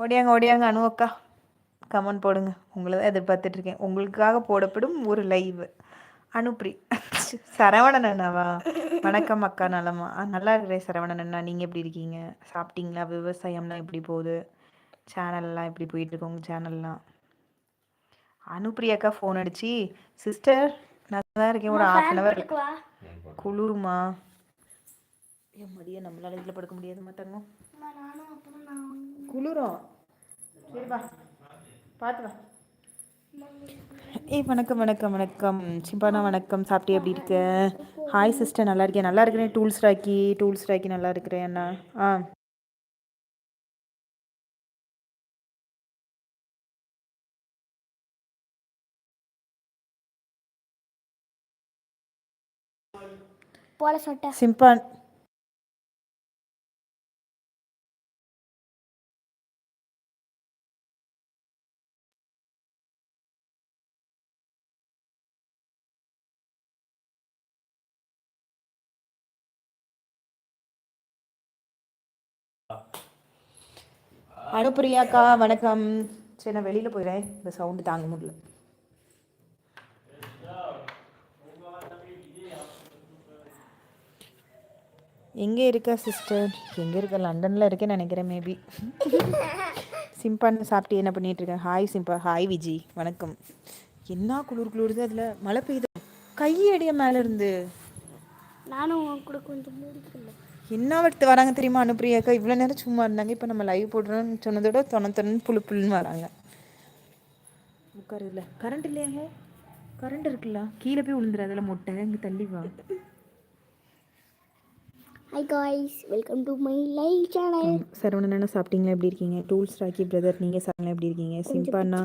ஓடியாங்க ஓடியாங்க அனு அக்கா கமெண்ட் போடுங்க. உங்களை தான் எதிர்பார்த்துட்ருக்கேன். உங்களுக்காக போடப்படும் ஒரு லைவ் அனுப்ரி. சரவணன் அண்ணாவா? வணக்கம் அக்கா நலமா? நல்லா இருக்கிறேன் சரவணன் அண்ணா. நீங்கள் எப்படி இருக்கீங்க? சாப்பிட்டீங்களா? விவசாயம்லாம் எப்படி போகுது? சேனல்லாம் எப்படி போயிட்டுருக்கு உங்கள் சேனல்லாம்? அனுப்ரியாக்கா ஃபோன் அடிச்சு. சிஸ்டர் நான் தான் இருக்கேன். ஒரு ஹாஃப் அன் ஹவர் குளிருமா? என் மதியம் நம்மளால இதில் படுக்க முடியாது மாட்டாங்க குளிரும். சரிப்பா பார்த்து வா. ஏய் வணக்கம் வணக்கம் வணக்கம். சிம்பானா வணக்கம். சாப்பிட்டே எப்படி இருக்க? ஹாய் சிஸ்டர் நல்லா இருக்கேன். நல்லா இருக்கிறேன். Tools Rocky tools Rocky. நல்லா இருக்கிறேன் அண்ணா. ஆ. போல சொட்ட சிம்பான் அனுப்பிரியாக்கா வணக்கம். சரி நான் வெளியில் போயிடுறேன் இந்த சவுண்டு தாங்க முடியல. எங்கே இருக்கா சிஸ்டர் எங்கே இருக்க? லண்டனில் இருக்கேன்னு நினைக்கிறேன் மேபி சிம்பான்னு சாப்பிட்டு என்ன பண்ணிட்டு இருக்கேன் ஹாய் சிம்பா. ஹாய் விஜி. வணக்கம். என்ன குளிர் குளிருது அதில்? மழை பெய்யுது. கையடிய மேலே இருந்து. நானும் கூட கொஞ்சம் மூடிக்கல என்ன எடுத்து வராங்க தெரியுமா அனுப்பிரியாக்கா இவ்வளோ நேரம் சும்மா இருந்தாங்க. இப்போ நம்ம லைவ் போடுறோம்னு சொன்னதோட தொண தொண்ணு புழு புழுன்னு வராங்க. உட்காரு இல்லை கரண்ட் இல்லையாங்க? கரண்ட் இருக்குல்ல. கீழே போய் விழுந்துரு மொட்டை. இங்கே தள்ளி வா. Hi guys welcome to my live channel Saravanan அண்ணா சாப்பிட்டீங்களா? எப்படி இருக்கீங்க? டூல்ஸ் ராக்கி பிரதர் நீங்கள் சாப்பிட்டா எப்படி இருக்கீங்க? சிம்பாண்ணா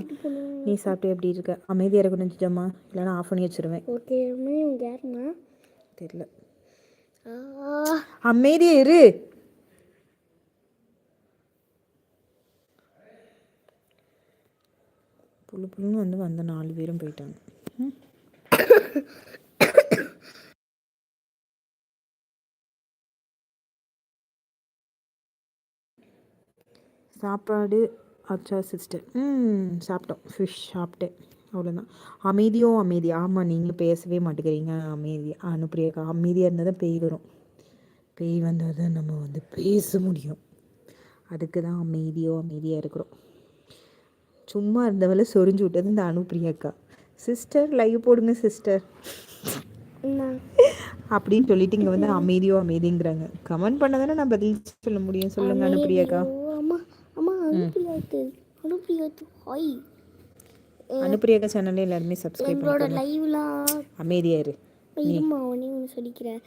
நீ சாப்பிட்டு எப்படி இருக்க? அமைதியாக இருக்கணும் நிஜமா இல்லைன்னா ஆஃப் பண்ணி வச்சிருவேன். ஓகே உங்க யாருண்ணா தெரியல. அமைதியே இரு. புழு புழுன்னு வந்து வந்த நாலு பேரும் போயிட்டாங்க. சாப்பாடு ஆச்சா சிஸ்டர். ம் சாப்பிட்டோம். ஃபிஷ் சாப்பிட்டேன். அவ்வளோதான் அமைதியோ அமைதி. ஆமாம் நீங்கள் பேசவே மாட்டேங்கிறீங்க. அமைதி. அனுப்பிரியாக்கா அமைதியாக இருந்தால் தான் பேய் வரும். பேய் வந்தால் தான் நம்ம வந்து பேச முடியும். அதுக்கு தான் அமைதியோ அமைதியாக இருக்கிறோம். சும்மா இருந்தவளை சொரிஞ்சு விட்டது இந்த அனுப்பிரியாக்கா. சிஸ்டர் லைவ் போடுங்க சிஸ்டர். அப்படின்னு சொல்லிட்டு இங்கே வந்து அமைதியோ அமைதிங்கிறாங்க. கமெண்ட் பண்ண தானே நான் பதில் சொல்ல முடியும். சொல்லுங்க அனுப்பிரியாக்கா. அம்மா அம்மா அனுப்பியாத்து. அனுப்பியாத்து ஹாய். அனுப்பிரியாக்கா சேனல்ல எல்லாருமே சப்ஸ்கிரைப் எங்களோட லைவ்லாம் அமைதியா இரு. இருமா உடனே ஒன்று சொல்லிக்கிறேன்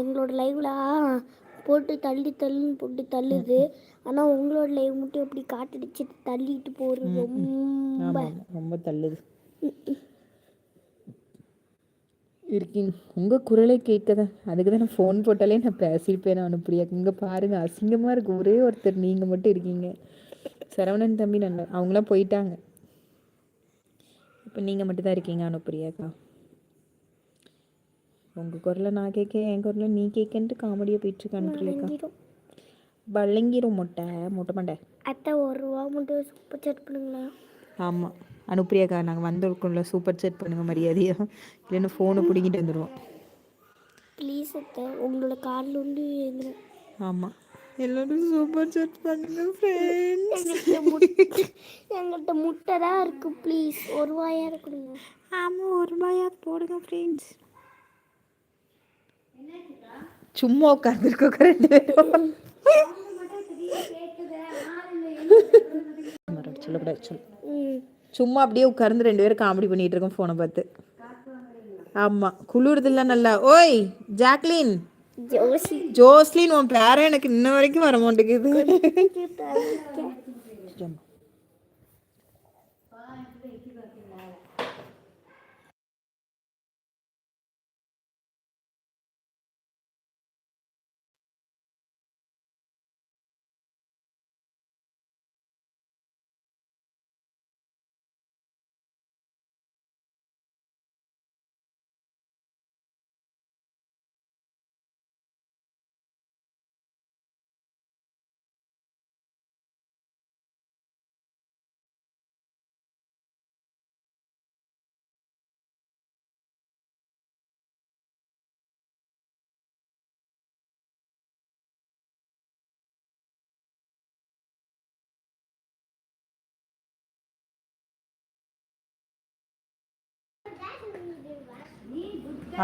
எங்களோட லைவ்லாம் போட்டு தள்ளி தள்ளுன்னு போட்டு தள்ளுது. ஆனால் உங்களோட லைவ் மட்டும் எப்படி காட்டடிச்சு தள்ளிட்டு போகிறது ரொம்ப. ரொம்ப தள்ளுது. இருக்கீங்க. உங்கள் குரலே கேட்குதா அதுக்கு தான் நான் ஃபோன் போட்டாலே நான் பேசியிருப்பேன் நான் அனுப்பிரியா இங்கே பாருங்க அசிங்கமாக இருக்கு. ஒரே ஒருத்தர் நீங்கள் மட்டும் இருக்கீங்க. சரவணன் தம்பி நல்லா அவங்களாம் போயிட்டாங்க. இப்போ நீங்கள் மட்டும் தான் இருக்கீங்க அனுப்பிரியாக்கா? உங்கள் குரலை நான் கேட்க என் குரலை நீ கேட்கன்ட்டு காமெடியாக போயிட்டுருக்க அனுப்பிரியாக்கா வழங்கிடும் பள்ளங்கிரும் மொட்டை மொட்டை மண்டை. அத்தை ஒரு ரூபா மட்டும் சூப்பர் சாட் பண்ணுங்களேன் ஆமாம் அனுப்பிரியாக்கா நாங்கள் வந்திருக்கோம்ல சூப்பர் செட் பண்ணுங்க மரியாதையா. இல்லைன்னா ஃபோனை பிடிங்கிட்டு வந்துடுவோம் ப்ளீஸ் அத்தை உங்களோட கார்டில் வந்து ஆமாம் எல்லாரும் சூப்பர் செட் பண்ணுங்க ஃப்ரெண்ட்ஸ் எங்கள்கிட்ட முட்டை எங்கள்கிட்ட முட்டை தான் இருக்குது ப்ளீஸ் ஒரு ரூபாயா இருக்கணுங்க ஆமாம் ஒரு ரூபாயா போடுங்க ஃப்ரெண்ட்ஸ் சும்மா உட்காந்துருக்கோம் ரெண்டு பேரும். சொல்லக்கூடாது சும்மா அப்படியே உட்கார்ந்து ரெண்டு பேரும் காமெடி பண்ணிட்டு இருக்கோம் ஃபோனை பார்த்து. ஆமாம் குளிருதுல்ல நல்லா. ஓய் ஜாக்லின். ஜோஸ்லின் உன் பேர எனக்கு இன்ன வரைக்கும் வர மாட்டேங்குது.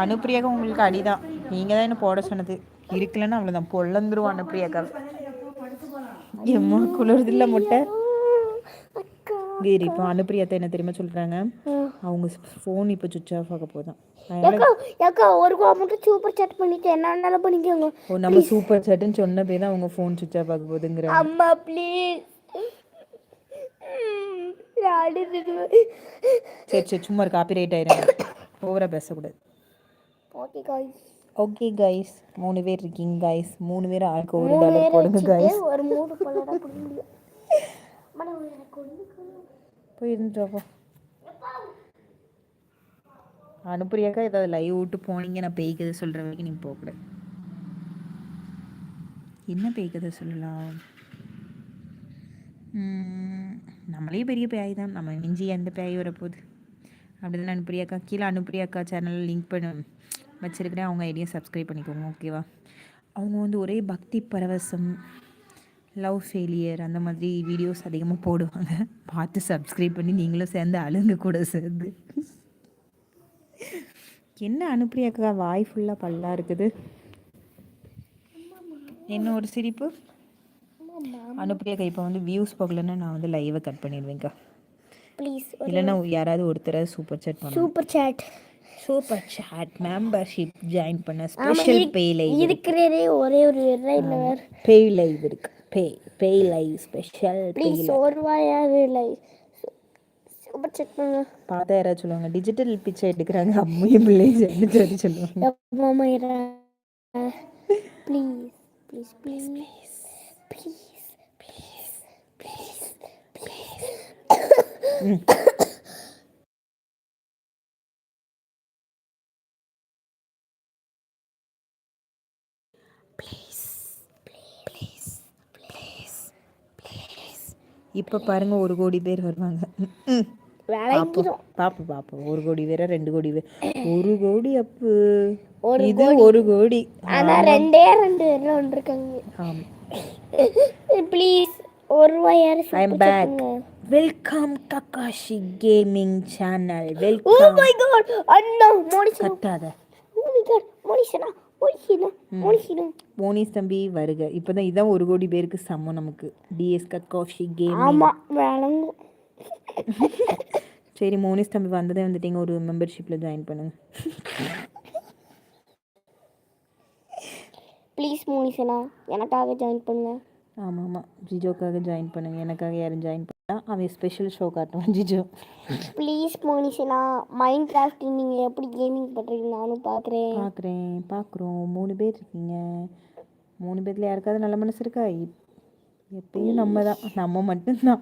அனுப்பிரியாக்கா உங்களுக்கு அடிதான். நீங்கள் தான் என்ன போட சொன்னது? இருக்கலன்னா அவ்வளோதான் பொல்லந்துருவோம் அனுப்பிரியாக்கா எம்மா குளிர்தில்ல முட்டை. கீரி இப்போ அனுப்பிரியாத்த என்ன தெரியுமா சொல்கிறாங்க அவங்க ஃபோன் இப்போ சுவிச் ஆஃப் ஆக ஏக்கா ஒரு ரூபா மட்டும் சூப்பர் சாட் பண்ணிட்டு என்ன பண்ணிக்கோங்க. ஓ நம்ம சூப்பர் சட்டுன்னு சொன்ன போய் தான் அவங்க ஃபோன் சுவிச் ஆஃப் ஆக போகுதுங்கிற அம்மா ப்ளீஸ் சரி சரி சும்மா காப்பி ரைட் ஆயிரும். ஓவராக பேசக்கூடாது. ஓகே காய்ஸ் ஓகே கைஸ் மூணு பேர் இருக்கீங்க கைஸ் மூணு பேர் ஆளுக்கு ஒரு டாலர் போடுங்க கைஸ் ஒரு மூணு பல்லடா முடியும் அம்மா, எனக்கு ஒண்ணு. போய் இருந்துட்டோப்போ அனுப்புறியாக்கா ஏதாவது லைவ் விட்டு போனீங்க நான் பேய் கதை சொல்கிற வரைக்கும் நீங்கள் போகக்கூடாது. என்ன பேய் கதை சொல்லலாம்? நம்மளே பெரிய பேய் தான். நம்ம மிஞ்சி எந்த பேய் வரப்போகுது? அப்படி தானே அனுப்புறியாக்கா. கீழே அனுப்புறியாக்கா சேனலில் லிங்க் பண்ண. வச்சுருக்கிறேன். அவங்க ஐடியா சப்ஸ்கிரைப் பண்ணிக்கோங்க ஓகேவா அவங்க வந்து ஒரே பக்தி பரவசம் லவ் ஃபெயிலியர் அந்த மாதிரி வீடியோஸ் அதிகமாக போடுவாங்க. பார்த்து சப்ஸ்கிரைப் பண்ணி நீங்களும் சேர்ந்து அழுங்க கூட சேர்ந்து. என்ன அனுப்புறியாக்கா வாய் ஃபுல்லாக பல்லா இருக்குது. என்ன ஒரு சிரிப்பு? அனுப்புறியாக்கா இப்போ வந்து வியூஸ் போகலன்னா நான் வந்து லைவை கட் பண்ணிடுவேங்க்கா ப்ளீஸ் இல்லைன்னா யாராவது ஒருத்தரை super chat super chat super chat membership join பண்ண ஸ்பெஷல் பே லைவ் இருக்கிறதே ஒரே ஒரு வேற. பே லைவ் இருக்கு. Pay pay live special pay please ஒரு ரூபாயாவது இல்லை சூப்பர் சாட் பண்ணுங்க பார்த்தா யாராவது சொல்லுவாங்க டிஜிட்டல் பிச்சை எடுக்கிறாங்க அம்மையும் பிள்ளையும் சேர்ந்து சொல்லி சொல்லுவாங்க. எப்பமா please please please please please please please இப்போ பாருங்க ஒரு கோடி பேர் வருவாங்க. பாப்போம் பாப்போம் ஒரு கோடி பேரா ரெண்டு கோடி பேர். ஒரு கோடி அப்பு. இது ஒரு கோடி. ஆனா ரெண்டே ரெண்டு பேர் வந்திருக்காங்க ஆமாம் ப்ளீஸ் ஒரு ரூபாயாவது ஐ chat back welcome Kakashi gaming channel oh welcome my god அண்ணா மோனிஷனா கட்டாத. ஓ மை காட் மோனிஷனா மோனிஸ் தம்பி வருக. இப்போதான் இதான் ஒரு கோடி பேருக்கு சமம் நமக்கு. டிஎஸ் கக்காஷி கேமிங் ஆமா விளங்கும் சரி மோனிஸ் தம்பி வந்ததே வந்துட்டீங்க. ஒரு மெம்பர்ஷிப்பில் ஜாயின் பண்ணுங்க. ப்ளீஸ் மோனிஷனா எனக்காக ஜாயின் பண்ணுங்க. ஆமாம் ஆமாம் ஜிஜோக்காக ஜாயின் பண்ணுங்க. எனக்காக யாரும் ஜாயின் பண்ணா அவன் ஸ்பெஷல் ஷோ காட்டுவான் ஜிஜோ. ப்ளீஸ் மோனிஷனா மைண்ட் கிராஃப்ட் நீங்கள் எப்படி கேமிங் பண்ணுறீங்க நானும் பார்க்குறேன் பார்க்குறேன் பார்க்குறோம் மூணு பேர் இருக்கீங்க. மூணு பேர்ல யாருக்காவது நல்ல மனசு இருக்கா? எப்பயும் நம்ம தான் நம்ம மட்டும்தான்.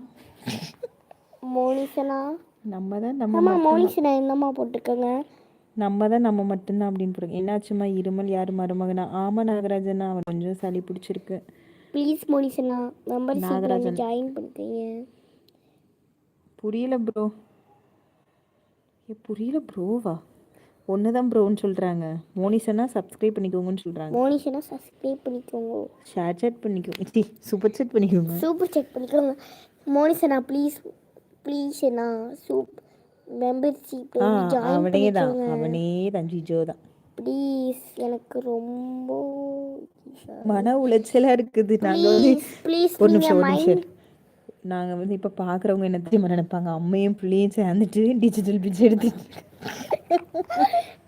மோனிஷனா? நம்ம தான் நம்ம மோனிஷனா என்னம்மா போட்டிருக்கங்க? நம்ம தான் நம்ம மட்டும்தான் அப்படின்னு போடுங்க என்னாச்சுமா இருமல் யார் மருமகனா? ஆமா நாகராஜனா. அவன் கொஞ்சம் சளி பிடிச்சிருக்கு. ப்ளீஸ் மோனிஷனா மெம்பர்ஷிப்பில் வந்து ஜாயின் பண்ணிக்கங்க புரியல ப்ரோ ஏ புரியல ப்ரோவா ஒன்று தான் ப்ரோன்னு சொல்கிறாங்க மோனிசனா சப்ஸ்கிரைப் பண்ணிக்கோங்கன்னு சொல்கிறாங்க மோனிஷனா சப்ஸ்கிரைப் பண்ணிக்கோங்க. ஷேர் சேட் பண்ணிக்கோங்க. சூப்பர் சேட் பண்ணிக்கோங்க. சூப்பர் செக் பண்ணிக்கோங்க. மோனிஷனா ப்ளீஸ் ப்ளீஸ்ண்ணா சூப் மெம்பர்ஷிப் அவனே தான். அவனே தான் ஜிஜோ தான். ப்ளீஸ் எனக்கு ரொம்ப மன உளைச்சலாக இருக்குது. நாங்கள் வந்து ப்ளீஸ் ஒரு நிமிஷம் ஒரு நிமிஷம். நாங்கள் வந்து இப்போ பார்க்குறவங்க என்ன தெரியுமா நினைப்பாங்க? அம்மையும் பிள்ளையும் சேர்ந்துட்டு டிஜிட்டல் பிச்சை எடுத்துட்டு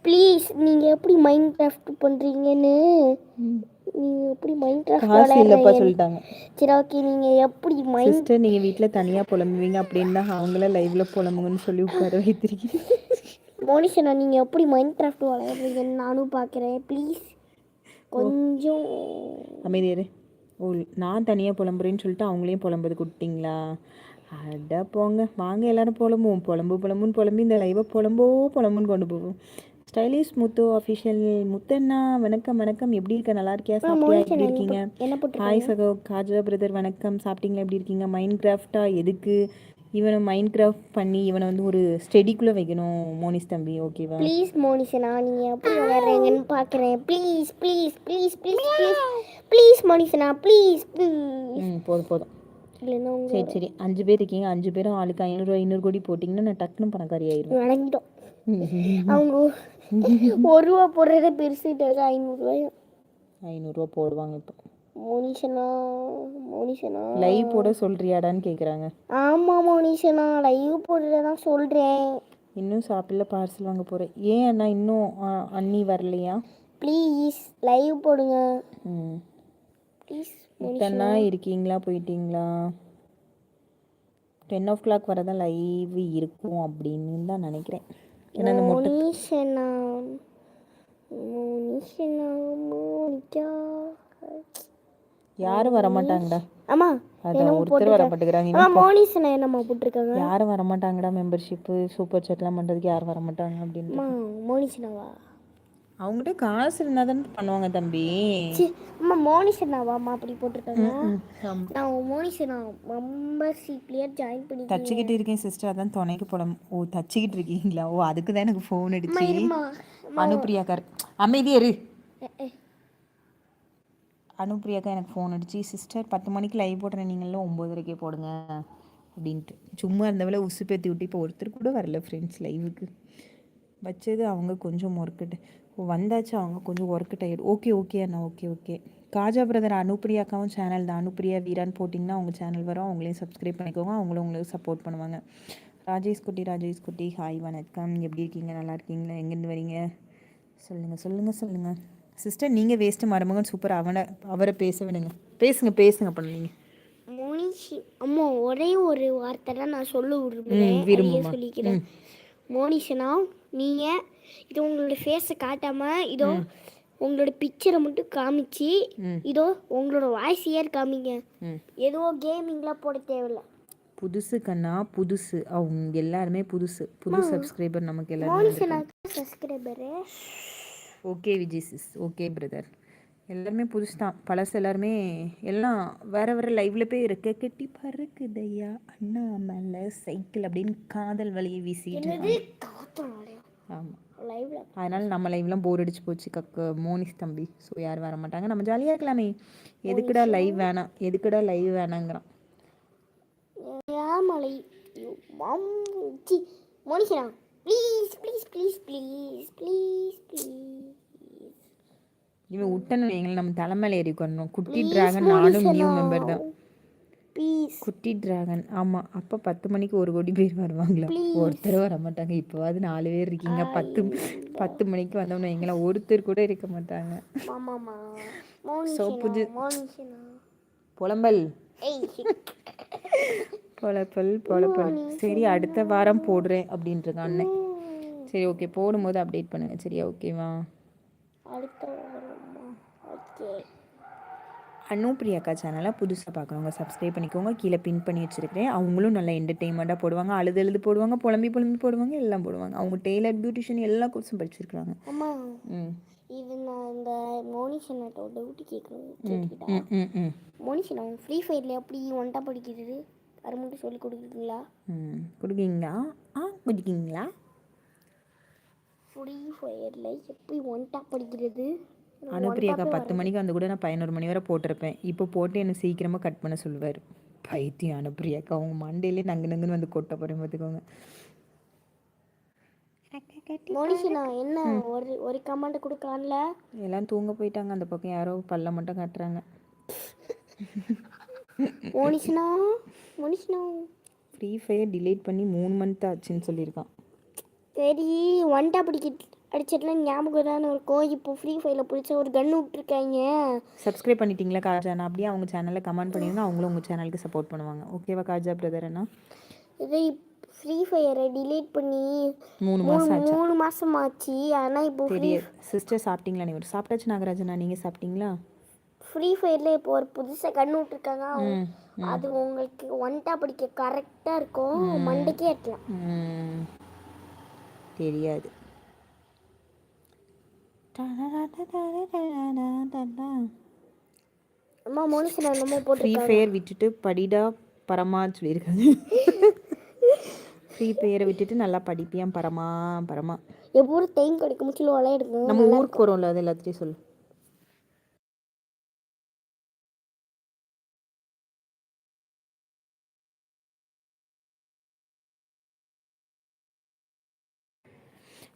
ப்ளீஸ் நீங்கள் எப்படி மைண்ட் கிராஃப்ட் பண்ணுறீங்கன்னு நீங்கள் எப்படி மைண்ட் கிராஃப்ட் இல்லைப்பா சொல்லிட்டாங்க. சரி ஓகே நீங்கள் எப்படி மைண்ட் சிஸ்டர் நீங்கள் வீட்டில் தனியாக புலம்புவீங்க அப்படின்னா அவங்கள லைவ்ல புலம்புங்கன்னு சொல்லி உட்கார வைத்திருக்கீங்க. மோனிஷனா நீங்கள் எப்படி மைண்ட் கிராஃப்ட் விளையாடுறீங்கன்னு நானும் பார்க்குறேன் ப்ளீஸ் கொஞ்சம் அமைதியாரு ஓ நான் தனியாக புலம்புறேன்னு சொல்லிட்டு அவங்களையும் புலம்புறது கொடுத்தீங்களா அட போங்க வாங்க எல்லாரும் புலம்புவோம். புலம்பு புலம்புன்னு புலம்பி இந்த லைவை புலம்போ புலம்புன்னு கொண்டு போவோம். ஸ்டைலிஷ் முத்து அஃபிஷியல் முத்தண்ணா வணக்கம் வணக்கம். எப்படி இருக்க? நல்லா இருக்கியா? சாப்பிட்டியா? எப்படி இருக்கீங்க? ஹாய் சகோ. காஜா பிரதர் வணக்கம். சாப்பிட்டீங்களா? எப்படி இருக்கீங்க? மைண்ட் கிராஃப்டா எதுக்கு? இவனை மைண்ட் கிராஃப்ட் பண்ணி இவனை வந்து ஒரு ஸ்டெடிக்குள்ளே வைக்கணும் மோனிஸ் தம்பி. ஓகேவா ப்ளீஸ் மோனிஷனா நீங்கள் எப்படி விளையாடுறீங்கன்னு பார்க்குறேன். Please please please please please please மோனிஷனா please please ம் போதும் போதும். சரி சரி. அஞ்சு பேர் இருக்கீங்க. அஞ்சு பேரும் ஆளுக்கு ஐநூறுரூவா ஐநூறு கோடி போட்டிங்கன்னா நான் டக்குன்னு பணக்காரி ஆயிடுவேன். வணங்கிட்டோம். அவங்க ஒரு ரூபா போடுறதே பெருசுட்டாங்க ஐநூறுரூவாயா ஐநூறுரூவா போடுவாங்க இப்போ. மோனிஷனா? மோனிஷனா? லைவ் போட சொல்றியாடான்னு கேட்குறாங்க ஆமாம் மோனிஷனா. லைவ் போடுறதான் சொல்கிறேன் இன்னும் சாப்பிடல பார்சல் வாங்க போகிறேன் ஏன் அண்ணா இன்னும் அண்ணி வரலையா? ப்ளீஸ் லைவ் போடுங்க. ம். ப்ளீஸ் முட்டன்னா இருக்கீங்களா? போயிட்டீங்களா? டென் ஓ கிளாக் வர தான் லைவ் இருக்கும் அப்படின்னு தான் நினைக்கிறேன். ஏன்னா அந்த முட்டை மோனிஷனா. மோனிஷனா மோனிகா. யாரும் வர மாட்டாங்கடா ஆமா அதான் ஒருத்தர் வர மாட்டேங்கிறாங்க ஆமா போட்டிருக்காங்க. யாரும் வர மாட்டாங்கடா மெம்பர்ஷிப்பு சூப்பர் சாட்லாம் பண்ணுறதுக்கு யாரும் வர மாட்டாங்க அப்படின்னு அம்மா மோனிஷனாவா அவங்ககிட்ட காசு இருந்தால் தானே பண்ணுவாங்க தம்பி. அம்மா மோனிஷனாவாம்மா அப்படி போட்டிருக்காங்க. நான் மோனிஷனா மெம்பர்ஷிப்லயே ஜாயின் பண்ணி தச்சுக்கிட்டு இருக்கேன் சிஸ்டர் அதான் துணைக்கு போட ஓ தச்சுக்கிட்டு இருக்கீங்களா? ஓ அதுக்கு தான் எனக்கு ஃபோன் அடிச்சு. அனுப்பிரியாக்கார் அமைதியா இரு. அனுப்பிரியாக்கா எனக்கு ஃபோன் அடிச்சு சிஸ்டர் பத்து மணிக்கு லைவ் போடுறேன் நீங்களும் ஒம்போதரைக்கே போடுங்க அப்படின்ட்டு. சும்மா இருந்தவள உசு பேத்தி விட்டு இப்போ ஒருத்தர் கூட வரல ஃப்ரெண்ட்ஸ் லைவுக்கு வச்சது அவங்க கொஞ்சம் ஒர்க்கிட்டு வந்தாச்சு அவங்க கொஞ்சம் ஒர்க்கு டயர்ட் ஓகே ஓகே அண்ணா ஓகே ஓகே காஜா பிரதர் அனுப்பிரியாக்காவும் சேனல் தான். அனுப்பிரியா வீரான்னு போட்டிங்கன்னா அவங்க சேனல் வரும். அவங்களையும் சப்ஸ்கிரைப் பண்ணிக்கோங்க. அவங்களும் உங்களுக்கு சப்போர்ட் பண்ணுவாங்க. ராஜேஷ் குட்டி ராஜேஷ் குட்டி ஹாய் வணக்கம். எப்படி இருக்கீங்க? நல்லா இருக்கீங்களா? எங்கேருந்து வரீங்க? சொல்லுங்கள் சொல்லுங்கள் சொல்லுங்கள் சிஸ்டர் நீங்கள் வேஸ்ட்டு மருமகன் சூப்பர் அவனை அவரை பேச விடுங்க. பேசுங்க பேசுங்க பண்ணுவீங்க மோனிஷி அம்மா ஒரே ஒரு வார்த்தை தான் நான் சொல்ல விரும்புகிறேன். சொல்லிக்கிறேன். மோனிஷனா நீங்கள் இது உங்களோட ஃபேஸை காட்டாமல் இதோ உங்களோட பிக்சரை மட்டும் காமிச்சு. இதோ உங்களோட வாய்ஸ் ஏர் காமிங்க. ம். ஏதோ கேமிங்லாம் போட தேவையில்ல. புதுசு கண்ணா புதுசு. அவங்க எல்லாருமே புதுசு. புது சப்ஸ்கிரைபர் நமக்கு எல்லாருமே subscriber okay Vijay sis okay brother எல்லாருமே புதுசு தான். பழசு எல்லாருமே எல்லாம் வேற வேற லைவ்ல போய் இருக்க. கெட்டி பறக்குதையா அண்ணா மேல சைக்கிள் அப்படின்னு காதல் வழியை வீசிட்டு ஆமாம் அதனால நம்ம லைவ்லாம் போர் அடிச்சு போச்சு கக்க. மோனிஸ் தம்பி. ஸோ யாரும் வர மாட்டாங்க? நம்ம ஜாலியாக இருக்கலாமே. எதுக்குடா லைவ் வேணாம்? எதுக்குடா லைவ் வேணாங்கிறான். மோனிஷனா please please please please please please இவன் விட்டணும் எங்களை நம்ம தலைமையில ஏறி உட்காரணும் குட்டி டிராகன் நானும் நியூ மெம்பர் தான். ப்ளீஸ் குட்டி டிராகன் ஆமாம் அப்போ பத்து மணிக்கு ஒரு கோடி பேர் வருவாங்களா? ஒருத்தர் வர மாட்டாங்க. இப்போவாது நாலு பேர் இருக்கீங்க. பத்து பத்து மணிக்கு வந்தோம்னா எங்களை ஒருத்தர் கூட இருக்க மாட்டாங்க. மோனிஷனா மோனிஷனா. புலம்பல். பொழப்பல் பொழப்பல் சரி அடுத்த வாரம் போடுறேன் அப்படின்ட்டு அண்ணன். சரி ஓகே போடும்போது அப்டேட் பண்ணுங்க. சரியா ஓகேவா அடுத்த வாரமா ஓகே. அனு பிரியாக்கா சேனலை புதுசாக பார்க்குறவங்க சப்ஸ்கிரைப் பண்ணிக்கோங்க. கீழே பின் பண்ணி வச்சுருக்கிறேன். அவங்களும் நல்ல என்டர்டெயின்மெண்ட்டாக போடுவாங்க. அழுது அழுது போடுவாங்க. புலம்பி புலம்பி போடுவாங்க. எல்லாம் போடுவாங்க. அவங்க டெய்லர் பியூட்டிஷியன் எல்லா கோர்ஸும் படிச்சிருக்காங்க ம். இது நான் இந்த மோனிஷனாட்ட டவுட் கேட்கணும் மோனிஷனா ஃப்ரீ ஃபயரில் எப்படி ஒன்ட்டா படிக்கிறது? அது மட்டும் சொல்லி கொடுக்குறீங்களா? ம் கொடுக்கீங்களா? ஆ கொடுக்கீங்களா? ஃப்ரீ ஃபயரில் எப்படி ஒன்ட்டா படிக்கிறது? அனுப்பிரியாக்கா பத்து மணிக்கு வந்து கூட நான் பதினோரு மணி வரை போட்டிருப்பேன். இப்போ போட்டு என்னை சீக்கிரமாக கட் பண்ண சொல்லுவார். பைத்தியம் அனுப்பிரியாக்கா அவங்க மண்டையிலே நங்கு நங்குன்னு வந்து கொட்ட போகிறேன் பார்த்துக்கோங்க. மோனிஷனா என்ன ஒரு ஒரு கமெண்ட் கொடுக்கலாம்ல எல்லாம் தூங்க போயிட்டாங்க அந்த பக்கம். யாரோ பல்ல மட்டும் காட்டுறாங்க. Monishana Monishana free fire delete பண்ணி மூணு மந்த் ஆச்சுன்னு சொல்லியிருக்கான். சரி ஒன்ட்டா படிக்க அடிச்சிட்டுலாம் ஞாபகம் தானே இருக்கும் இப்போ ஃப்ரீ ஃபயரில் பிடிச்ச ஒரு கன்று விட்டுருக்காங்க. சப்ஸ்கிரைப் பண்ணிட்டீங்களா காஜா? நான் அப்படியே அவங்க சேனலில் கமெண்ட் பண்ணிடுங்க அவங்களும் உங்கள் சேனலுக்கு சப்போர்ட் பண்ணுவாங்க. ஓகேவா காஜா பிரதர் அண்ணா? இதை ஃப்ரீ ஃபயரை டிலீட் பண்ணி மூணு மாதம் ஆச்சு? மூணு மாதம் ஆச்சு. ஆனால் இப்போ தெரியாது சிஸ்டர் சாப்பிட்டீங்களா நீ? ஒரு சாப்பிட்டாச்சு நாகராஜனா நீங்கள் சாப்பிட்டீங்களா? ஃப்ரீ ஃபயரில் இப்போ ஒரு புதுசாக கன்று விட்டுருக்காங்க. அது உங்களுக்கு ஒன்ட்டா படிக்க கரெக்டாக இருக்கும் மண்டைக்கே எட்டலாம் தெரியாது அம்மா மோனிஷனா என்னமோ ஃப்ரீ போட்டிருக்காங்க ஃபயர் விட்டுட்டு படிடா பரமா சொல்லியிருக்காங்க ஃப்ரீ ஃபயரை விட்டுட்டு நல்லா படிப்பியாம் பரமா பரமா எப்போ ஒரு டைம் கிடைக்கும் நம்ம ஊருக்கு போகிறோம்ல அது எல்லாத்தையும் சொல்லு.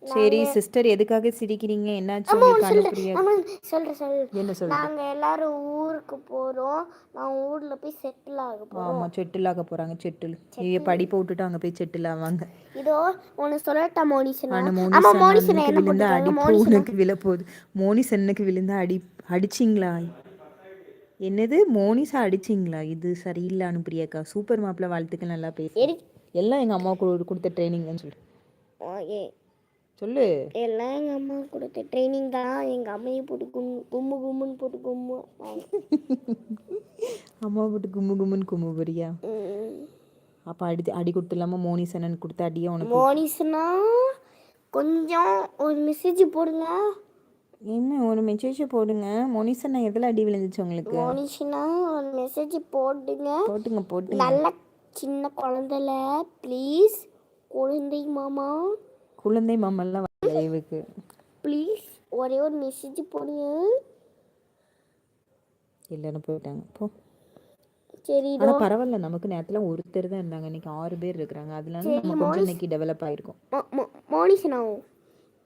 சரி சிஸ்டர் எதுக்காக சிரிக்கிறீங்க? என்னாச்சு? சொல்கிறேன் சொல்கிறேன் என்ன சொல்லு நாங்கள் எல்லாரும் ஊருக்கு போகிறோம் நான் ஊரில் போய் செட்டில் ஆக போகிறோம் ஆமா செட்டில் ஆக போறாங்க செட்டில் ஐயோ படிப்பை விட்டுட்டு அங்க போய் செட்டில் ஆவாங்க. இதோ உன்னை சொல்லட்டா மோனிஷனா ஆனா ஆமா மோனிசன் என்ன விழுந்தா அடி போட்டுருக்காங்க பூனுக்கு விழப்போகுது மோனிசன்னுக்கு விழுந்தா அடி அடிச்சிங்களா? என்னது? மோனிசா அடிச்சிங்களா? இது சரியில்லை அனுப்பிரியாக்கா சூப்பர் மாப்பிள்ள வாழ்த்துக்கள் நல்லா பேசு. எல்லாம் எங்க அம்மா கொடு- கொடுத்த ட்ரைனிங் தான் சொல்லு. சொல்லு. எல்லாம் எங்கள் அம்மா கொடுத்த ட்ரைனிங் தான். எங்கள் அம்மையை போட்டு கும் கும்மு கும்முன்னு போட்டு கும்மு. அம்மா போட்டு கும்மு கும்முன்னு கும்மு போறியா? ம். அப்ப அடி அடி கொடுத்துலாம மோனிசனன் கொடுத்த அடியை உனக்கு? மோனிஷனா கொஞ்சம் ஒரு மெசேஜ் போடுங்க. என்ன ஒரு மெசேஜ் போடுங்க? மோனிசன் எதில் அடி விழுந்துச்சு உங்களுக்கு? மோனிஷனா ஒரு மெசேஜ் போடுங்க. போட்டுங்க போட்டு நல்ல சின்ன குழந்தைல ப்ளீஸ் குழந்தை மாமா. குழந்தை மாமெல்லாம் லைவுக்கு ப்ளீஸ் ஒரே ஒரு மெசேஜ் போடுங்க இல்லைன்னு போயிட்டாங்க. போ. சரி ஆனா பரவாயில்ல. நமக்கு நேரத்துல ஒருத்தர் தான் இருந்தாங்க. இன்னைக்கு ஆறு பேர் இருக்கிறாங்க. அதனால நம்ம கொஞ்சம் இன்னைக்கு டெவலப் ஆயிருக்கும். மோ- மோ- மோனிஷனாவும்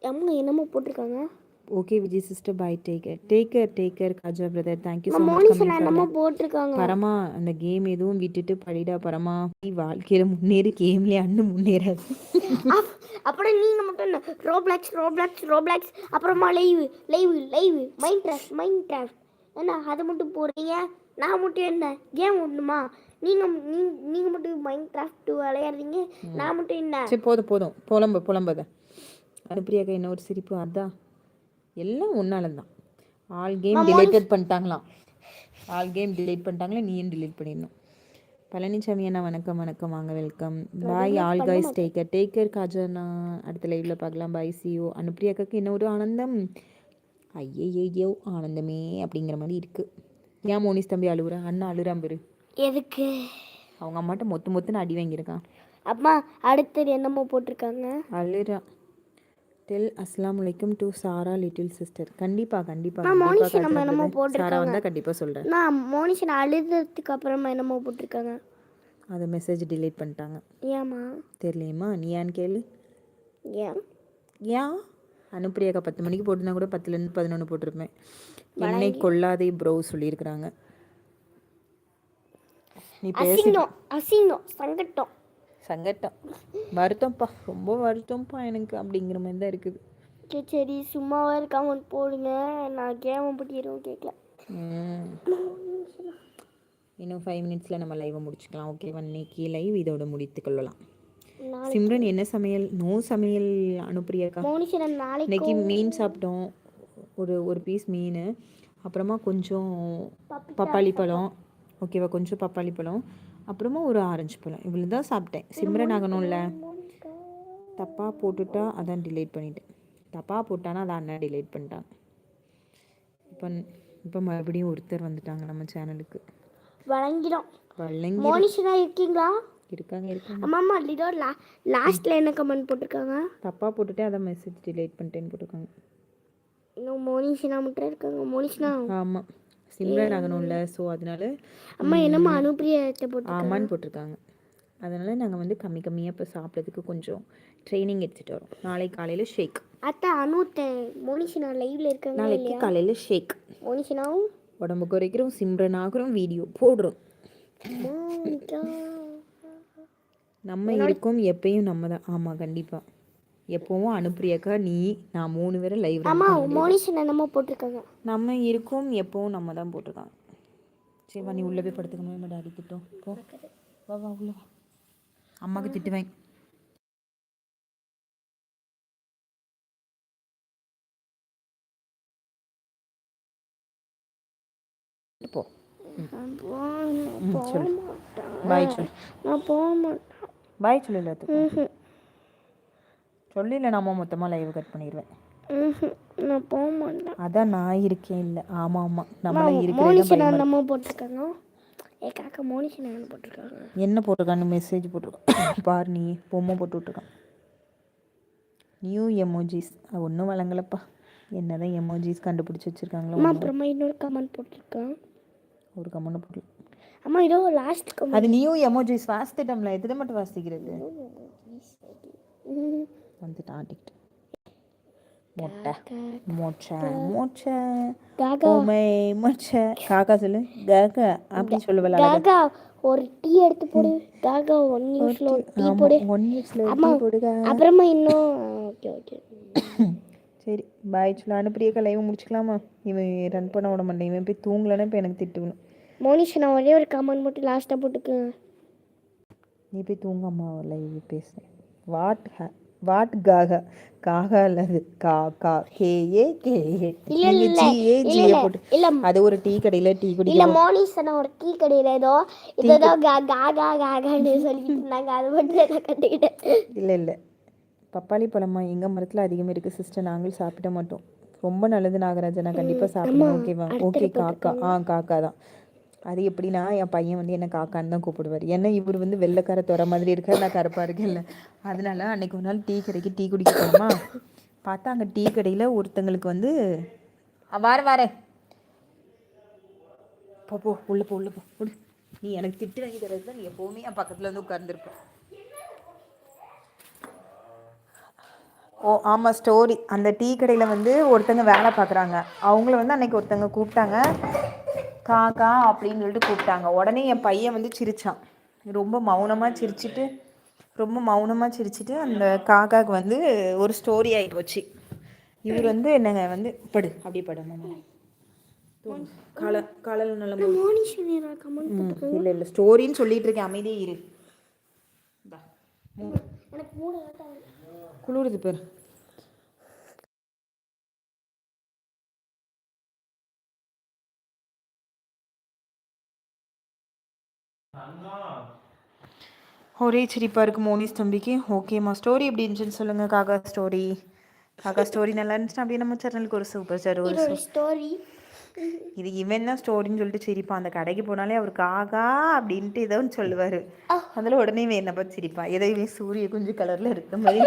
அம்மா என்னமோ போட்டிருக்காங்க? ஓகே விஜய் சிஸ்டர் பை டேக்கர் டேக்கர் taker Khaja brother thank you so much போட்டிருக்காங்க. பரமா அந்த கேம் எதுவும் விட்டுட்டு படிடா பரமா. நீ வாழ்க்கையில முன்னேறி கேம்லயே அண்ணன் முன்னேறாது. அப்- அப்புறம் நீங்க மட்டும் ரோப்ளாக்ஸ் ரோப்ளாக்ஸ் ரோப்ளாக்ஸ் அப்புறமா live live live Minecraft Minecraft என்ன அதை மட்டும் போடுறீங்க? நான் மட்டும் என்ன? கேம் ஒண்ணுமா நீங்க நீங்க மட்டும் மைண்ட் கிராஃப்ட் விளையாடுறீங்க? நான் மட்டும் என்ன? சரி போதும் போதும். புலம்ப புலம்பத அனுப்பிரியாக்கா என்ன ஒரு சிரிப்பு? அதான். எல்லாம் ஒன்னால தான் ஆல் கேம் டிலேட்டட் பண்ணிட்டாங்களாம். ஆல் கேம் டிலேட் பண்ணிட்டாங்களா நீயும் டிலீட் பண்ணிடணும். பழனிசாமி அண்ணா வணக்கம் வணக்கம் வாங்க welcome bye all guys taker டேக்கர் காஜாண்ணா அடுத்த லைவ்ல பார்க்கலாம். பாய் சிஓ அனுப்பிரியாக்காக்கு என்ன ஒரு ஆனந்தம்? ஐயையோ ஆனந்தமே அப்படிங்கிற மாதிரி இருக்கு. ஏன் மோனிஸ் தம்பி அழுகுற அண்ணா அழுறான் பெரு. எதுக்கு? அவங்க அம்மாட்ட மொத்து மொத்துன்னு அடி வாங்கியிருக்கான். அம்மா அடுத்தது என்னமோ போட்டிருக்காங்க. அழுறா. டெல் அஸ்லாம் வலைக்கும் டு சாரா லிட்டில் சிஸ்டர். கண்டிப்பா கண்டிப்பா மோனிஷ் கண்டிப்பா நம்ம என்னமோ. சாரா வந்தா கண்டிப்பா சொல்றேன். நான் மோனிஷன் அழுதுறதுக்கு அப்புறமா என்னமோ போட்டிருக்காங்க. அந்த மெசேஜ் டிலீட் பண்ணிட்டாங்க. ஏம்மா? தெரியலையம்மா நீ ஏன்னு கேளு. ஏன்? ஏன் அனுப்பிரியாக்கா பத்து மணிக்கு போட்டுனா கூட பத்துலேருந்து பதினொன்று போட்டிருப்பேன். என்னை கொள்ளாதே ப்ரோ சொல்லியிருக்கிறாங்க. நீ பேசி. அசிங்கம் அசிங்கம் சங்கட்டம். சங்கட்டம். வருத்தம்ப்பா ரொம்ப வருத்தம்ப்பா எனக்கு அப்படிங்கிற மாதிரி தான் இருக்குது. சரி சும்மாவா இருக்காம போடுங்க. நான் கேம எதுவும் கேட்கல. இன்னும் ஃபைவ் மினிட்ஸில் நம்ம லைவை முடிச்சுக்கலாம் ஓகே இன்னைக்கு லைவ் இதோட முடித்து கொள்ளலாம். சிம்ரன் என்ன சமையல்? நோ சமையல் அனுப்புறியாக்கா? இன்னைக்கு மீன் சாப்பிட்டோம். ஒரு ஒரு பீஸ் மீன். அப்புறமா கொஞ்சம் பப்பாளி பழம். ஓகேவா கொஞ்சம் பப்பாளி பழம். அப்புறமா ஒரு ஆரஞ்சு பழம். இவ்வளோ தான் சாப்பிட்டேன். சிம்ரன் ஆகணும்ல. தப்பாக போட்டுட்டா அதான் டிலீட் பண்ணிட்டேன். தப்பாக போட்டானா அதை அண்ணா டிலீட் பண்ணிட்டான். இப்போ இப்போ மறுபடியும் ஒருத்தர் வந்துட்டாங்க நம்ம சேனலுக்கு வழங்கிடும். மோனிஷனா இருக்கீங்களா? இருக்காங்க இருக்காங்க. அம்மா அம்மா லிடோ லா லாஸ்ட்ல என்ன கமெண்ட் போட்டிருக்காங்க? தப்பாக போட்டுட்டு அதை மெசேஜ் டிலீட் பண்ணிட்டேன்னு போட்டிருக்காங்க. இன்னும் மோனிஷனா மட்டும் இருக்காங்க. மோனிஷனா? ஆமாம் சிம்ரன் ஆகணும்ல ஸோ அதனால அம்மா என்னம்மா அனுப்பிரியாட்ட போட்டு ஆமான்னு போட்டிருக்காங்க. அதனால் நாங்கள் வந்து கம்மி கம்மியாக இப்போ சாப்பிட்றதுக்கு கொஞ்சம் ட்ரைனிங் எடுத்துகிட்டு வரோம். நாளைக்கு காலையில் ஷேக் அத்தா அனுத்த மோனிஷனா லைவ்ல இருக்காங்க நாளைக்கு காலையில் ஷேக் மோனிஷனாவும் உடம்பு குறைக்கிறோம் சிம்ரன் ஆகுறோம் வீடியோ போடுறோம். நம்ம இருக்கோம் எப்பயும் நம்ம தான். ஆமாம் கண்டிப்பாக எப்போவும் அனுப்புறியாக்கா நீ நான் மூணு பேரை லைவ் அம்மா மோனிஷன் என்னமோ போட்டிருக்காங்க. நம்ம இருக்கோம் எப்பவும் நம்ம தான் போட்டிருக்காங்க. சரி வா நீ உள்ளே போய் படுத்துக்கணும் நம்ம டாடி? திட்டம் போ. வா வா உள்ள வா. அம்மாவுக்கு திட்டுவேன் போ. பாய் சொல்லு. நான் போக மாட்டேன். பாய் சொல்லு எல்லாத்துக்கும். சொல்லில நாம மொத்தமாக லைவ் கட் பண்ணிடுவேன். நான் போக மாட்டேன். அதான் நான் இருக்கேன் இல்லை. ஆமாம் ஆமாம் நம்மளே இருக்கிறது மோனிஷன் என்னமோ போட்டிருக்காங்க. ஏ காக்கா மோனிஷன் என்ன போட்டிருக்காங்க. என்ன போட்டிருக்கான்னு மெசேஜ் போட்டிருக்கான். பார் நீ பொம்மை போட்டு விட்ருக்கான் நியூ எமோஜிஸ் ஒன்றும் வழங்கலப்பா. என்னதான் எமோஜிஸ் கண்டுபிடிச்சி வச்சிருக்காங்களோ அப்புறமா இன்னொரு கமெண்ட் போட்டிருக்கான். ஒரு கம்மனை போட்டு அம்மா இதோ லாஸ்ட் கமெண்ட் அது நியூ எமோஜிஸ் வாசித்துட்டோம்ல. எதில் மட்டும் வாசிக்கிறது? வந்துட்டான் டிக்ட் மொட்டை மொச்சை மொச்சை ஓமை மொச்சை காக்கா. சொல்லு. காக்கா அப்படின்னு சொல்லுவல காகா ஒரு டீ எடுத்து போடு. காகா ஒன் நியூஸ்ல ஒரு டீ. போடு. ஒன் மினிட்ஸ்ல ஆமா. போடுங்க அப்புறமா இன்னும் ஓகே ஓகே சரி பாய் சொல்ல. அனுப்பிரியா லைவ் முடிச்சுக்கலாமா? இவன் ரன் பண்ண விட மாட்டேன். இவன் போய் தூங்கலன்னா இப்போ எனக்கு திட்டுவணும். மோனிஷ் நான் ஒரே ஒரு கமெண்ட் மட்டும் லாஸ்ட்டாக போட்டுக்கேன். நீ போய் தூங்க அம்மா லைவ் பேசுகிறேன் வாட் ஹ வாட் காகா? காகா அல்லது கா கா கே ஏ கே ஏ. இல்ல, இல்ல, ஜி ஏ இல்ல, ஜி ஏ இல்ல, போட்டு இல்ல. அது ஒரு டீ கடையில் டீ இல்ல குடிக்க மோனிஷ் நான் ஒரு டீ கடையில் ஏதோ இதோ கா கா கா காகான்னு சொல்லிட்டு இருந்தாங்க. அது மட்டும் நான் கண்டுக்கிட்டேன். இல்லை இல்லை. பப்பாளி பழமா எங்கள் மரத்தில் அதிகமாக இருக்குது சிஸ்டர் நாங்களும் சாப்பிட மாட்டோம். ரொம்ப நல்லது நாகராஜா. நான் கண்டிப்பாக சாப்பிடுவேன் ஓகேவா ஓகே காக்கா. ஆ காக்கா தான். அது எப்படின்னா என் பையன் வந்து என்ன காக்கான்னு தான் கூப்பிடுவார். ஏன்னா இவர் வந்து வெள்ளைக்கார துற மாதிரி இருக்கார் நான் கருப்பாக இருக்கேன்ல. அதனால அன்னைக்கு ஒரு நாள் டீ கடைக்கு டீ குடிக்க போனோமா? பார்த்தா அங்கே டீ கடையில் ஒருத்தங்களுக்கு வந்து வார வாரேன் வாரேன் போ போ உள்ள போ உள்ள போ நீ எனக்கு திட்டு வாங்கி தரது தான் நீ எப்போவுமே என் பக்கத்தில் வந்து உட்கார்ந்துருப்ப. ஓ ஆமாம் ஸ்டோரி அந்த டீ கடையில் வந்து ஒருத்தங்க வேலை பார்க்குறாங்க. அவங்கள வந்து அன்னைக்கு ஒருத்தங்க கூப்பிட்டாங்க. காக்கா அப்படின்னு சொல்லிட்டு கூப்பிட்டாங்க. உடனே என் பையன் வந்து சிரிச்சான். ரொம்ப மௌனமாக சிரிச்சிட்டு ரொம்ப மௌனமாக சிரிச்சிட்டு அந்த காக்காவுக்கு வந்து ஒரு ஸ்டோரி ஆகி போச்சு. இவர் வந்து என்னங்க வந்து படு. அப்படியே படு மாமா. காலை காலையில் நல்ல இல்லை இல்லை ஸ்டோரின்னு சொல்லிட்டு இருக்கேன். அமைதியே இரு. குளிருது பேர். ஒரே சிரிப்பாக இருக்கு மோனிஸ் தம்பிக்கு. ஓகேம்மா ஸ்டோரி எப்படி இருந்துச்சுன்னு சொல்லுங்கள் காக்கா ஸ்டோரி காக்கா ஸ்டோரி நல்லா இருந்துச்சுன்னா அப்படியே நம்ம சேனலுக்கு ஒரு சூப்பர் சார் ஒரு ஸ்டோரி இது இவன் தான் ஸ்டோரின்னு சொல்லிட்டு சிரிப்பான் அந்த கடைக்கு போனாலே அவர் காகா அப்படின்ட்டு ஏதோ ஒன்று சொல்லுவார். அதில் உடனே இவன் என்னை பார்த்து சிரிப்பான் ஏதோ இவன் சூரிய குஞ்சு கலரில் இருக்கிற மாதிரி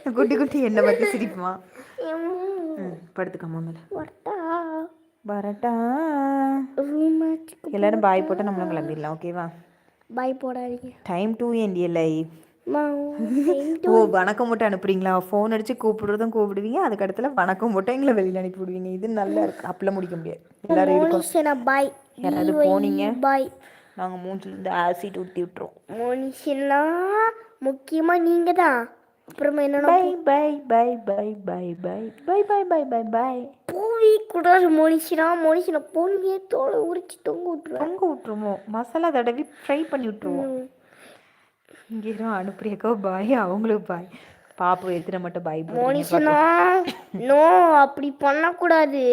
இந்த குட்டி குட்டி என்னை பார்த்து சிரிப்பான். படுத்துக்காம மேலே. வரட்டா. எல்லாரும் பாய் போட்டு நம்மளும் கிளம்பிடலாம் ஓகேவா பாய் போடாதீங்க. டைம் டூ லைவ் மா ஓ வணக்கம் மட்டும் அனுப்புறீங்களா? ஃபோன் அடிச்சு கூப்பிடுறதும் கூப்பிடுவீங்க அதுக்கு இடத்துல வணக்கம் மட்டும் எங்களை வெளியில் அனுப்பி விடுவீங்க இது நல்லா இருக்கு. அப்பெல்லாம் முடிக்க முடியாது. எல்லாரும் இருக்கும். பாய் யாராவது போனீங்க? பாய் நாங்கள் மூஞ்சிலேருந்து ஆசிட் ஊற்றி விட்டுருவோம். மோனிஷனா முக்கியமா நீங்க தான் அப்புறமா என்னன்னா bye bye bye bye bye bye bye bye bye bye bye பூவி கூடாது மோனிஷனா மோனிஷனா போனியே தோலை உரிச்சு தொங்க விட்டுருவேன். தொங்க விட்டுருவோம் மசாலா தடவி ஃப்ரை பண்ணி விட்டுருவோம். இங்கே அனுப்புறியக்கோ பாய் அவங்களுக்கு பாய் பாப்பு எத்தனை மட்டும் பாய் மோனிஷனா நோ அப்படி பண்ணக்கூடாது.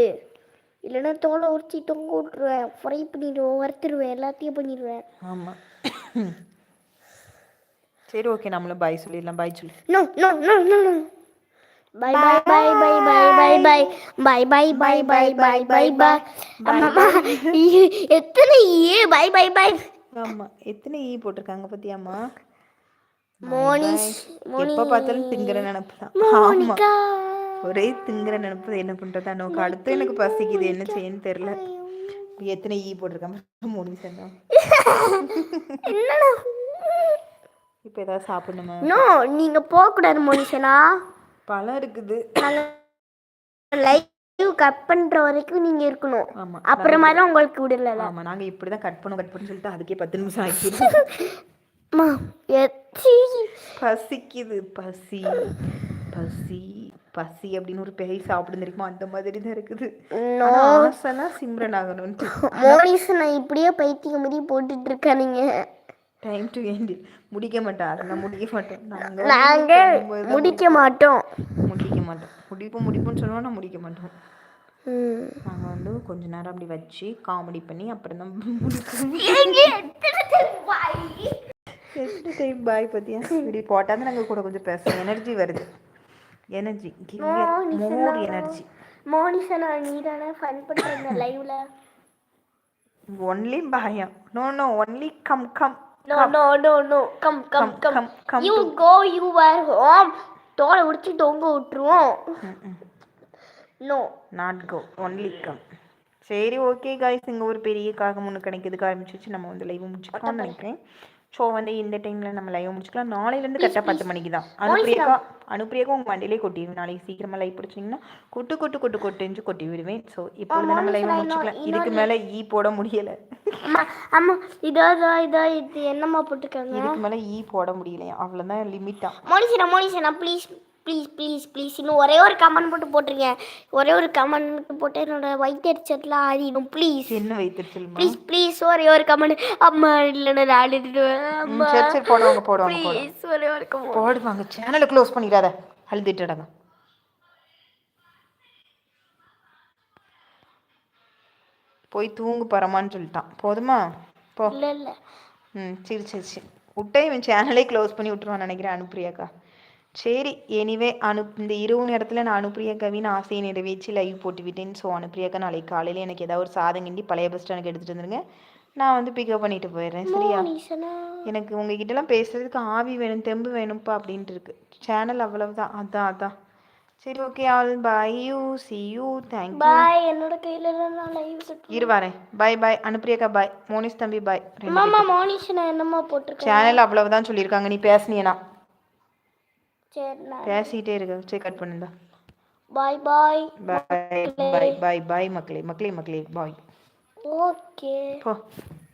இல்லைன்னா தோலை உரிச்சு தொங்க விட்டுருவேன். ஃப்ரை பண்ணிடுவேன் வறுத்துருவேன் எல்லாத்தையும் பண்ணிடுவேன். ஆமாம் சரி ஓகே நம்மளும் பாய் சொல்லிடலாம். பாய் சொல்லு no no no no no bye bye bye bye bye bye bye bye bye bye bye bye bye அம்மா எத்தனை ஏ பை பை பை ஆமாம் எத்தனை ஈ போட்டிருக்காங்க பத்தியாம்மா? மோனிஷ் எப்போ பார்த்தாலும் திங்கிற நினப்பு தான் ஆமாம் மோனிகா ஒரே திங்கிற நினப்பு என்ன பண்ணுறதா நோக்கு. அடுத்து எனக்கு பசிக்குது. என்ன செய்யன்னு தெரில எத்தனை ஈ போட்டிருக்காங்க? மூணு சொன்னா என்னடா? இப்போ ஏதாவது சாப்பிடணுமா? நோ நீங்க போக கூடாது மோனிஷனா பழம் இருக்குது. லைவ் கட் பண்ற வரைக்கும் நீங்க இருக்கணும். ஆமாம் அப்புறமா தான் உங்களுக்கு விடல ஆமாம் நாங்கள் இப்படி தான் கட் பண்ண கட் பண்ணு சொல்லிட்டு அதுக்கே பத்து நிமிஷம் எத்தி பசிக்குது பசி பசி பசி அப்படின்னு ஒரு பேய் சாப்பிடுன்னு அந்த மாதிரி தான் இருக்குது ஆசைனா சிம்ரன் ஆகணும்ட்டு மோனிஷ் நான் இப்படியே பைத்தியம் மாதிரி போட்டுட்டு இருக்கானுங்க டைம் டு எண்ட் முடிக்க மாட்டேன் அதெல்லாம் முடிக்க மாட்டோம். நாங்கள் நாங்க முடிக்க மாட்டோம். முடிக்க மாட்டோம். முடிப்போம் முடிப்போம்னு சொல்லுவோம் நான் முடிக்க மாட்டோம். நாங்கள் வந்து கொஞ்ச நேரம் அப்படி வச்சு காமெடி பண்ணி அப்புறம் தான் முடிப்போம். எத்தனை டைம் பாய். பத்தியா? இப்படி போட்டால் தான் நாங்கள் கூட கொஞ்சம் பேசுவோம். எனர்ஜி வருது. எனர்ஜி மோர் எனர்ஜி மோனிஷனா நீ தானே ஃபன் பண்ற லைவ்ல only பாயம். No no only come come. No no no no come come come come you go you where home தோலை உடிச்சு தொங்க விட்டுருவோம். No not go only come சரி ஓகே காய்ஸ் இங்கே ஒரு பெரிய காகம் ஒன்று கிடைக்கிறதுக்கு ஆரம்பிச்சிச்சு நம்ம வந்து லைவ் முடிச்சுக்கோன்னு நினைக்கிறேன். ஸோ வந்து இந்த டைமில் நம்ம லைவ் முடிச்சுக்கலாம். நாளையிலேருந்து கரெக்டாக பத்து மணிக்கு தான். அனுப்பிரியாக்கா அனுப்பிரியாக்கா உங்கள் மண்டியிலே கொட்டிடுவேன் நாளைக்கு சீக்கிரமாக லைவ் பிடிச்சிங்கன்னா கொட்டு கொட்டு கொட்டு கொட்டுஞ்சு கொட்டி விடுவேன் ஸோ இப்பொழுது நம்ம லைவ் முடிச்சுக்கலாம். இதுக்கு மேலே ஈ போட முடியலை. அம்மா இதோ இதோ இதோ இது என்னம்மா போட்டிருக்காங்க இதுக்கு மேலே ஈ போட முடியலையா? அவ்வளோதான் லிமிட்டா Monishana Monishana please please please please. இன்னும் ஒரே ஒரு கமெண்ட் போட்டு போட்டிருக்கேன் ஒரே ஒரு கமெண்ட் போட்டு என்னோட ஒயிட் ஹெட்செட்லாம் ஆடிடும் ப்ளீஸ் என்ன வைத்திருச்சல்மா ப்ளீஸ் ப்ளீஸ் ஒரே ஒரு கமெண்ட் அம்மா இல்லைன்னா நான் ஆடிடுவேன் அம்மா சரி போடுவாங்க போடுவாங்க ப்ளீஸ் ஒரே ஒரு கமெண்ட் போடுவாங்க சேனலை க்ளோஸ் பண்ணிடாத. அழுதுட்டுடங்க போய் தூங்கு பரமான்னு சொல்லிட்டான். போதுமா? போ. இல்லை இல்லை. ம் சரி சரி சரி. விட்டா இவன் சேனலே க்ளோஸ் பண்ணி விட்டுருவான்னு நினைக்கிறேன் அனுப்பிரியாக்கா. சரி எனிவே அனு இந்த இரவு நேரத்தில் நான் அனுப்பிரியாக்காவின் ஆசையை நிறைவேற்றி லைவ் போட்டு விட்டேன் ஸோ அனுப்பிரியாக்கா நாளைக்கு காலையில் எனக்கு ஏதாவது ஒரு சாதம் கிண்டி பழைய பஸ் ஸ்டாண்டுக்கு எடுத்துகிட்டு வந்துருங்க. நான் வந்து பிக்கப் பண்ணிட்டு போயிடுறேன் சரியா? எனக்கு உங்ககிட்டலாம் பேசுறதுக்கு ஆவி வேணும் தெம்பு வேணும்ப்பா அப்படின்ட்டு இருக்கு. சேனல் அவ்வளவுதான் அதான் அதான். சரி okay all bye you see you thank bye என்னோட கையில நான் லைவ் இரு வரேன். பை பை அனுப்பிரியாக்கா பாய் மோனிஷ் தம்பி பாய் அம்மா மோனிஷனா என்னம்மா போட்டிருக்கேன்? சேனல் அவ்வளவுதான் சொல்லியிருக்காங்க நீ பேசுனியனா? சரி நான் பேசிக்கிட்டே இருக்க சரி கட் பண்ணுந்தா பாய் பாய் பாய் பாய் பாய் பாய் மக்களே மக்களே மக்களே பாய் ஓகே போ.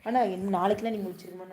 ஆனால் நாளைக்குலாம் நீ முடிச்சிருக்கணும்